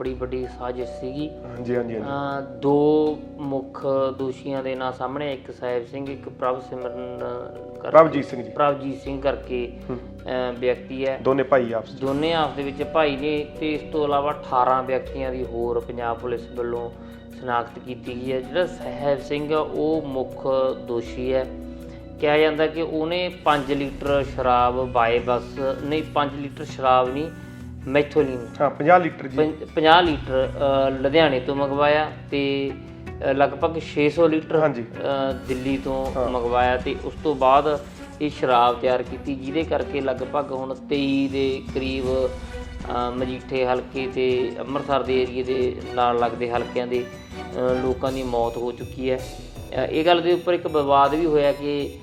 ਬੜੀ ਵੱਡੀ ਸਾਜ਼ਿਸ਼ ਸੀਗੀ। ਹਾਂਜੀ ਹਾਂਜੀ ਹਾਂਜੀ। ਅਹ ਦੋ ਮੁੱਖ ਦੋਸ਼ੀਆਂ ਦੇ ਨਾਂ ਸਾਹਮਣੇ ਇੱਕ ਸਾਹਿਬ ਸਿੰਘ ਇੱਕ ਪ੍ਰਭ ਸਿਮਰਨ ਕਰਕੇ- ਪ੍ਰਭਜੀਤ ਸਿੰਘ ਜੀ। ਪ੍ਰਭਜੀਤ ਸਿੰਘ ਕਰਕੇ। ਅਹ ਵਿਅਕਤੀ ਹੈ। ਦੋਨੇ ਭਾਈ ਆਪਸ 'ਚ। ਦੋਨੇ ਆਪਸ ਦੇ ਵਿੱਚ ਭਾਈ ਨੇ ਤੇ ਇਸ ਤੋਂ ਇਲਾਵਾ 18 ਵਿਅਕਤੀਆਂ ਦੀ ਹੋਰ ਪੰਜਾਬ ਪੁਲਿਸ ਵੱਲੋਂ ਸ਼ਨਾਖਤ ਕੀਤੀ ਗਈ ਹੈ। ਜਿਹੜਾ ਸਹਿਬ ਸਿੰਘ ਆ, ਉਹ ਮੁੱਖ ਦੋਸ਼ੀ ਹੈ। ਕਿਹਾ ਜਾਂਦਾ ਕਿ ਉਹਨੇ 5 ਲੀਟਰ ਸ਼ਰਾਬ ਬਾਏ ਬੱਸ ਨਹੀਂ 5 ਲੀਟਰ ਸ਼ਰਾਬ ਨਹੀਂ ਮੈਥੋਲੀਨ। ਹਾਂ 50 ਲੀਟਰ ਜੀ। ਪੰ- 50 ਲੀਟਰ ਲੁਧਿਆਣੇ ਤੋਂ ਮੰਗਵਾਇਆ ਤੇ ਲਗਭਗ 600 ਲੀਟਰ ਹਾਂਜੀ। ਦਿੱਲੀ ਤੋਂ ਮੰਗਵਾਇਆ ਤੇ ਉਸ ਤੋਂ ਬਾਅਦ ਇਹ ਸ਼ਰਾਬ ਤਿਆਰ ਕੀਤੀ ਜਿਹਦੇ ਕਰਕੇ ਲਗਭਗ ਹੁਣ 23 ਦੇ ਕਰੀਬ ਮਜੀਠੇ ਹਲਕੇ ਤੇ ਅੰਮ੍ਰਿਤਸਰ ਦੇ ਏਰੀਏ ਦੇ ਨਾਲ ਲੱਗਦੇ ਹਲਕਿਆਂ ਦੇ ਲੋਕਾਂ ਦੀ ਮੌਤ ਹੋ ਚੁੱਕੀ ਹੈ। ਇਹ ਗੱਲ ਦੇ ਉੱਪਰ ਇੱਕ ਵਿਵਾਦ ਵੀ ਹੋਇਆ ਕਿ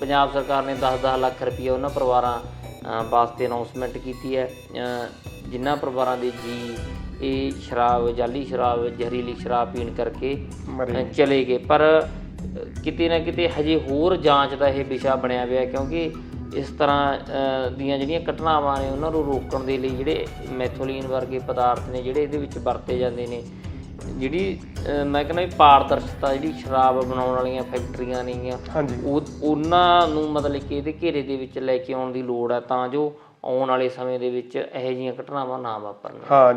ਪੰਜਾਬ ਸਰਕਾਰ ਨੇ 10-10 ਲੱਖ ਰੁਪਏ ਉਹਨਾਂ ਪਰਿਵਾਰਾਂ ਵਾਸਤੇ ਅਨਾਉਂਸਮੈਂਟ ਕੀਤੀ ਹੈ। ਜਿਨ੍ਹਾਂ ਪਰਿਵਾਰਾਂ ਦੇ ਜੀ ਇਹ ਸ਼ਰਾਬ ਜਾਲੀ ਸ਼ਰਾਬ ਜ਼ਹਿਰੀਲੀ ਸ਼ਰਾਬ ਪੀਣ ਕਰਕੇ ਚਲੇ ਗਏ। ਪਰ ਕਿਤੇ ਨਾ ਕਿਤੇ ਹਜੇ ਹੋਰ ਜਾਂਚ ਦਾ ਇਹ ਵਿਸ਼ਾ ਬਣਿਆ ਹੋਇਆ ਕਿਉਂਕਿ ਇਸ ਤਰ੍ਹਾਂ ਦੀਆਂ ਜਿਹੜੀਆਂ ਘਟਨਾਵਾਂ ਨੇ ਉਹਨਾਂ ਨੂੰ ਰੋਕਣ ਦੇ ਲਈ ਜਿਹੜੇ ਮੈਥੋਲੀਨ ਵਰਗੇ ਪਦਾਰਥ ਨੇ ਜਿਹੜੇ ਇਹਦੇ ਵਿੱਚ ਵਰਤੇ ਜਾਂਦੇ ਨੇ ਜਿਹੜੀ ਮੈਂ ਕਹਿੰਦਾ ਵੀ ਪਾਰਦਰਸ਼ਤਾ ਜਿਹੜੀ ਸ਼ਰਾਬ ਬਣਾਉਣ ਵਾਲੀਆਂ ਫੈਕਟਰੀਆਂ ਨੇਗੀਆਂ ਹਾਂਜੀ। ਉਹ ਉਹਨਾਂ ਨੂੰ ਮਤਲਬ ਕਿ ਇਹਦੇ ਘੇਰੇ ਦੇ ਵਿੱਚ ਲੈ ਕੇ ਆਉਣ ਦੀ ਲੋੜ ਹੈ ਤਾਂ ਜੋ ਆਉਣ ਵਾਲੇ ਸਮੇਂ ਦੇ ਵਿੱਚ ਇਹੋ ਜਿਹੀਆਂ ਘਟਨਾਵਾਂ ਨਾ ਵਾਪਰਨ। ਹਾਂ